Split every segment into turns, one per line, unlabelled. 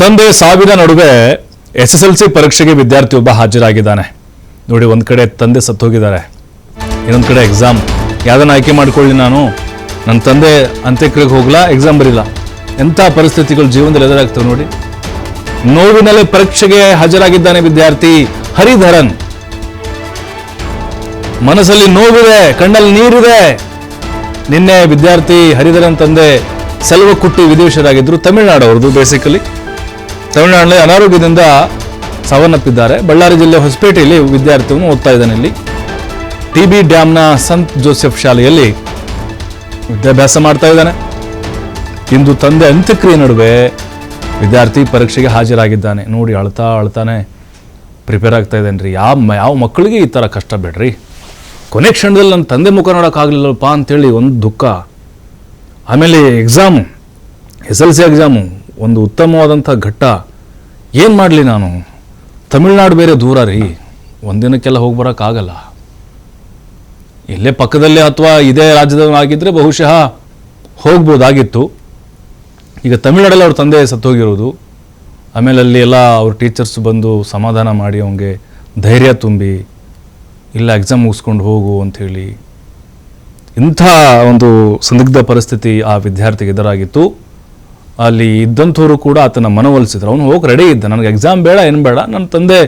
ತಂದೆ ಸಾವಿನ ನಡುವೆ ಎಸ್ ಎಸ್ ಎಲ್ ಸಿ ಪರೀಕ್ಷೆಗೆ ವಿದ್ಯಾರ್ಥಿಯೊಬ್ಬ ಹಾಜರಾಗಿದ್ದಾನೆ. ನೋಡಿ, ಒಂದು ಕಡೆ ತಂದೆ ಸತ್ತೋಗಿದ್ದಾರೆ. ಇನ್ನೊಂದು ಕಡೆ ಎಕ್ಸಾಮ್ ಯಾವ್ದನ್ನ ಆಯ್ಕೆ ಮಾಡ್ಕೊಳ್ಳಿ ನಾನು? ನನ್ನ ತಂದೆ ಅಂತ್ಯಕ್ರಿಯೆಗೆ ಹೋಗ್ಲಾ? ಎಕ್ಸಾಮ್ ಬರೀಲ್ಲ ಎಂಥ ಪರಿಸ್ಥಿತಿಗಳು ಜೀವನದಲ್ಲಿ ಎದುರಾಗ್ತವೆ ನೋಡಿ. ನೋವಿನಲ್ಲೇ ಪರೀಕ್ಷೆಗೆ ಹಾಜರಾಗಿದ್ದಾನೆ ವಿದ್ಯಾರ್ಥಿ ಹರಿಧರನ್. ಮನಸ್ಸಲ್ಲಿ ನೋವಿದೆ, ಕಣ್ಣಲ್ಲಿ ನೀರಿದೆ. ನಿನ್ನೆ ವಿದ್ಯಾರ್ಥಿ ಹರಿಧರನ್ ತಂದೆ ಸೆಲ್ವಕುಟ್ಟಿ ವಿದೇಶರಾಗಿದ್ದರು ತಮಿಳುನಾಡು ಅವ್ರದ್ದು ಬೇಸಿಕಲಿ ತಮಿಳುನಾಡಿನಲ್ಲಿ ಅನಾರೋಗ್ಯದಿಂದ ಸಾವನ್ನಪ್ಪಿದ್ದಾರೆ. ಬಳ್ಳಾರಿ ಜಿಲ್ಲೆ ಹೊಸಪೇಟೆಯಲ್ಲಿ ವಿದ್ಯಾರ್ಥಿಯನ್ನು ಓದ್ತಾ ಇದ್ದಾನೆ ಇಲ್ಲಿ. ಟಿ ಬಿ ಡ್ಯಾಮ್ನ ಸಂತ್ ಜೋಸೆಫ್ ಶಾಲೆಯಲ್ಲಿ ವಿದ್ಯಾಭ್ಯಾಸ ಮಾಡ್ತಾ ಇದ್ದಾನೆ. ಇಂದು ತಂದೆ ಅಂತ್ಯಕ್ರಿಯೆ ನಡುವೆ ವಿದ್ಯಾರ್ಥಿ ಪರೀಕ್ಷೆಗೆ ಹಾಜರಾಗಿದ್ದಾನೆ. ನೋಡಿ ಅಳ್ತಾ ಅಳ್ತಾನೆ ಪ್ರಿಪೇರ್ ಆಗ್ತಾ ಇದ್ದಾನೆ ರೀ. ಯಾವ ಯಾವ ಮಕ್ಕಳಿಗೆ ಈ ಥರ ಕಷ್ಟ ಬೇಡ್ರಿ? ಕೊನೆ ಕ್ಷಣದಲ್ಲಿ ನನ್ನ ತಂದೆ ಮುಖ ನೋಡೋಕ್ಕಾಗಲಿಲ್ಲಪ್ಪ ಅಂತೇಳಿ ಒಂದು ದುಃಖ. ಆಮೇಲೆ exam S L C exam ಒಂದು ಉತ್ತಮವಾದಂಥ ಘಟ್ಟ. ಏನು ಮಾಡಲಿ ನಾನು? ತಮಿಳ್ನಾಡು ಬೇರೆ ದೂರ ರೀ. ಒಂದಿನಕ್ಕೆಲ್ಲ ಹೋಗಿ ಬರೋಕ್ಕಾಗಲ್ಲ ಇಲ್ಲೇ ಪಕ್ಕದಲ್ಲೇ ಅಥವಾ ಇದೇ ರಾಜ್ಯದ ಆಗಿದ್ದರೆ ಬಹುಶಃ ಹೋಗ್ಬೋದಾಗಿತ್ತು. ಈಗ ತಮಿಳ್ನಾಡಲ್ಲಿ ಅವ್ರ ತಂದೆ ಸತ್ತೋಗಿರೋದು. ಆಮೇಲೆ ಅಲ್ಲಿ ಎಲ್ಲ ಅವ್ರ ಟೀಚರ್ಸ್ ಬಂದು ಸಮಾಧಾನ ಮಾಡಿ ಅವನಿಗೆ ಧೈರ್ಯ ತುಂಬಿ, ಇಲ್ಲ ಎಕ್ಸಾಮ್ ಮುಗಿಸ್ಕೊಂಡು ಹೋಗು ಅಂಥೇಳಿ ಇಂಥ ಒಂದು ಸಂದಿಗ್ಧ ಪರಿಸ್ಥಿತಿ ಆ ವಿದ್ಯಾರ್ಥಿಗೆ ಎದುರಾಗಿತ್ತು. ಅಲ್ಲಿ ಇದ್ದಂಥವ್ರು ಕೂಡ ಆತನ ಮನವೊಲಿಸಿದ್ರು. ಅವನು ಹೋಗಿ ರೆಡಿ ಇದ್ದ. ನನಗೆ ಎಕ್ಸಾಮ್ ಬೇಡ, ಏನು ಬೇಡ ನನ್ನ ತಂದೆ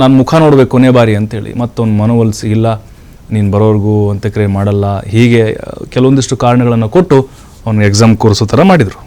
ನಾನು ಮುಖ ನೋಡಬೇಕು ಕೊನೆ ಬಾರಿ ಅಂತೇಳಿ ಮತ್ತೊಂದು ಮನವೊಲಿಸಿ, ಇಲ್ಲ, ನೀನು ಬರೋರ್ಗೂ ಅಂತ್ಯಕ್ರಿಯೆ ಮಾಡಲ್ಲ. ಹೀಗೆ ಕೆಲವೊಂದಿಷ್ಟು ಕಾರಣಗಳನ್ನು ಕೊಟ್ಟು ಅವನು ಎಕ್ಸಾಮ್ ಕೂರಿಸೋ ಥರ ಮಾಡಿದರು.